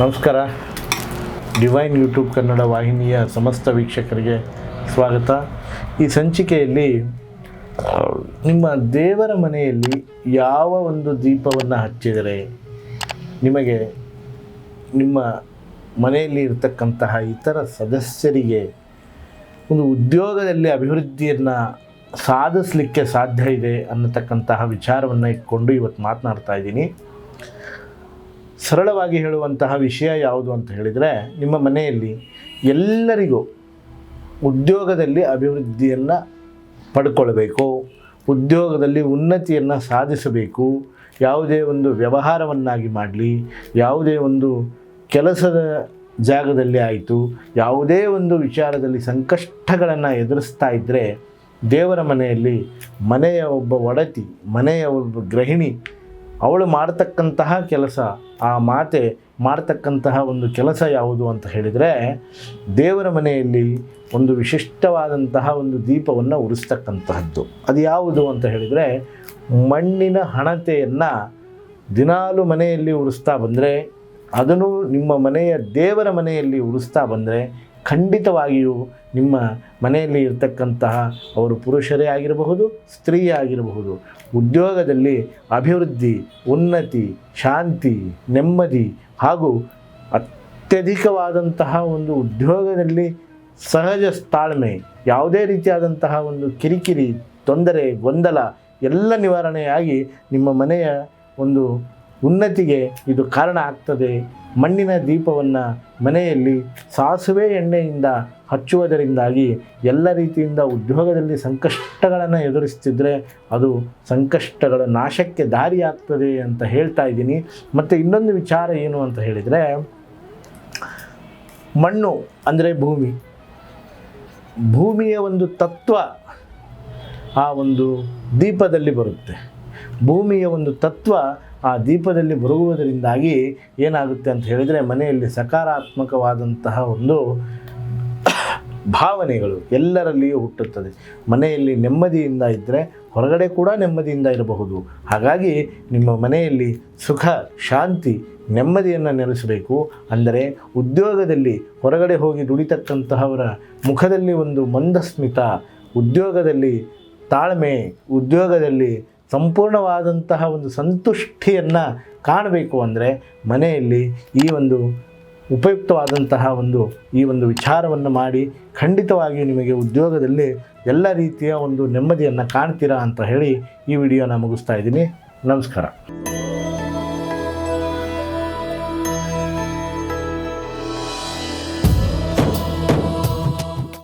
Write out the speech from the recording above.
ನಮಸ್ಕಾರ. Divine YouTube Kannada ವಾಹಿನಿಯ ಸಮಸ್ತ ವೀಕ್ಷಕರಿಗೆ ಸ್ವಾಗತ. ಈ ಸಂಚಿಕೆಯಲ್ಲಿ ನಿಮ್ಮ ದೇವರ ಮನೆಯಲ್ಲಿ ಯಾವ ಒಂದು ದೀಪವನ್ನು ಹಚ್ಚಿದರೆ ನಿಮಗೆ ನಿಮ್ಮ ಮನೆಯಲ್ಲಿ ಇರತಕ್ಕಂತಹ ಇತರ ಸದಸ್ಯರಿಗೆ ಒಂದು ಉದ್ಯೋಗದಲ್ಲಿ ಅಭಿವೃದ್ಧಿಯನ್ನು ಸಾಧಿಸಲಿಕ್ಕೆ ಸಾಧ್ಯ ಇದೆ ಅನ್ನತಕ್ಕಂತಹ ವಿಚಾರವನ್ನು ಇಟ್ಕೊಂಡು ಇವತ್ತು ಮಾತನಾಡ್ತಾ ಇದ್ದೀನಿ. ಸರಳವಾಗಿ ಹೇಳುವಂತಹ ವಿಷಯ ಯಾವುದು ಅಂತ ಹೇಳಿದರೆ, ನಿಮ್ಮ ಮನೆಯಲ್ಲಿ ಎಲ್ಲರಿಗೂ ಉದ್ಯೋಗದಲ್ಲಿ ಅಭಿವೃದ್ಧಿಯನ್ನು ಪಡ್ಕೊಳ್ಬೇಕು, ಉದ್ಯೋಗದಲ್ಲಿ ಉನ್ನತಿಯನ್ನು ಸಾಧಿಸಬೇಕು, ಯಾವುದೇ ಒಂದು ವ್ಯವಹಾರವನ್ನಾಗಿ ಮಾಡಲಿ, ಯಾವುದೇ ಒಂದು ಕೆಲಸದ ಜಾಗದಲ್ಲಿ ಆಯಿತು, ಯಾವುದೇ ಒಂದು ವಿಚಾರದಲ್ಲಿ ಸಂಕಷ್ಟಗಳನ್ನು ಎದುರಿಸ್ತಾ ಇದ್ದರೆ ದೇವರ ಮನೆಯಲ್ಲಿ ಮನೆಯ ಒಬ್ಬ ಒಡತಿ, ಮನೆಯ ಒಬ್ಬ ಗೃಹಿಣಿ ಅವಳು ಮಾಡ್ತಕ್ಕಂತಹ ಕೆಲಸ, ಆ ಮಾತೆ ಮಾಡ್ತಕ್ಕಂತಹ ಒಂದು ಕೆಲಸ ಯಾವುದು ಅಂತ ಹೇಳಿದರೆ, ದೇವರ ಮನೆಯಲ್ಲಿ ಒಂದು ವಿಶಿಷ್ಟವಾದಂತಹ ಒಂದು ದೀಪವನ್ನು ಉರಿಸ್ತಕ್ಕಂತಹದ್ದು. ಅದು ಯಾವುದು ಅಂತ ಹೇಳಿದರೆ, ಮಣ್ಣಿನ ಹಣತೆಯನ್ನು ದಿನಾಲು ಮನೆಯಲ್ಲಿ ಉರಿಸ್ತಾ ಬಂದರೆ, ಅದನ್ನು ನಿಮ್ಮ ಮನೆಯ ದೇವರ ಮನೆಯಲ್ಲಿ ಉರಿಸ್ತಾ ಬಂದರೆ ಖಂಡಿತವಾಗಿಯೂ ನಿಮ್ಮ ಮನೆಯಲ್ಲಿ ಇರತಕ್ಕಂತಹ ಅವರು ಪುರುಷರೇ ಆಗಿರಬಹುದು ಸ್ತ್ರೀಯೇ ಆಗಿರಬಹುದು. ಉದ್ಯೋಗದಲ್ಲಿ ಅಭಿವೃದ್ಧಿ, ಉನ್ನತಿ, ಶಾಂತಿ, ನೆಮ್ಮದಿ ಹಾಗೂ ಅತ್ಯಧಿಕವಾದಂತಹ ಒಂದು ಉದ್ಯೋಗದಲ್ಲಿ ಸಹಜ ತಾಳ್ಮೆ, ಯಾವುದೇ ರೀತಿಯಾದಂತಹ ಒಂದು ಕಿರಿಕಿರಿ, ತೊಂದರೆ, ಗೊಂದಲ ಎಲ್ಲ ನಿವಾರಣೆಯಾಗಿ ನಿಮ್ಮ ಮನೆಯ ಒಂದು ಉನ್ನತಿಗೆ ಇದು ಕಾರಣ ಆಗ್ತದೆ. ಮಣ್ಣಿನ ದೀಪವನ್ನು ಮನೆಯಲ್ಲಿ ಸಾಸುವೆ ಎಣ್ಣೆಯಿಂದ ಹಚ್ಚುವುದರಿಂದಾಗಿ ಎಲ್ಲ ರೀತಿಯಿಂದ ಉದ್ಯೋಗದಲ್ಲಿ ಸಂಕಷ್ಟಗಳನ್ನು ಎದುರಿಸ್ತಿದ್ರೆ ಅದು ಸಂಕಷ್ಟಗಳ ನಾಶಕ್ಕೆ ದಾರಿಯಾಗ್ತದೆ ಅಂತ ಹೇಳ್ತಾ ಇದ್ದೀನಿ. ಮತ್ತು ಇನ್ನೊಂದು ವಿಚಾರ ಏನು ಅಂತ ಹೇಳಿದರೆ, ಮಣ್ಣು ಅಂದರೆ ಭೂಮಿ. ಭೂಮಿಯ ಒಂದು ತತ್ವ ಆ ಒಂದು ದೀಪದಲ್ಲಿ ಬರುತ್ತೆ. ಭೂಮಿಯ ಒಂದು ತತ್ವ ಆ ದೀಪದಲ್ಲಿ ಬರುವುದರಿಂದಾಗಿ ಏನಾಗುತ್ತೆ ಅಂತ ಹೇಳಿದರೆ ಮನೆಯಲ್ಲಿ ಸಕಾರಾತ್ಮಕವಾದಂತಹ ಒಂದು ಭಾವನೆಗಳು ಎಲ್ಲರಲ್ಲಿಯೂ ಹುಟ್ಟುತ್ತದೆ. ಮನೆಯಲ್ಲಿ ನೆಮ್ಮದಿಯಿಂದ ಇದ್ದರೆ ಹೊರಗಡೆ ಕೂಡ ನೆಮ್ಮದಿಯಿಂದ ಇರಬಹುದು. ಹಾಗಾಗಿ ನಿಮ್ಮ ಮನೆಯಲ್ಲಿ ಸುಖ, ಶಾಂತಿ, ನೆಮ್ಮದಿಯನ್ನು ನೆಲೆಸಬೇಕು. ಅಂದರೆ ಉದ್ಯೋಗದಲ್ಲಿ ಹೊರಗಡೆ ಹೋಗಿ ದುಡಿತಕ್ಕಂತಹವರ ಮುಖದಲ್ಲಿ ಒಂದು ಮಂದಸ್ಮಿತ, ಉದ್ಯೋಗದಲ್ಲಿ ತಾಳ್ಮೆ, ಉದ್ಯೋಗದಲ್ಲಿ ಸಂಪೂರ್ಣವಾದಂತಹ ಒಂದು ಸಂತುಷ್ಟಿಯನ್ನು ಕಾಣಬೇಕು ಅಂದರೆ ಮನೆಯಲ್ಲಿ ಈ ಒಂದು ಉಪಯುಕ್ತವಾದಂತಹ ಒಂದು ಈ ಒಂದು ವಿಚಾರವನ್ನು ಮಾಡಿ ಖಂಡಿತವಾಗಿಯೂ ನಿಮಗೆ ಉದ್ಯೋಗದಲ್ಲಿ ಎಲ್ಲ ರೀತಿಯ ಒಂದು ನೆಮ್ಮದಿಯನ್ನು ಕಾಣ್ತೀರಾ ಅಂತ ಹೇಳಿ ಈ ವಿಡಿಯೋನ ಮುಗಿಸ್ತಾ ಇದ್ದೀನಿ. ನಮಸ್ಕಾರ.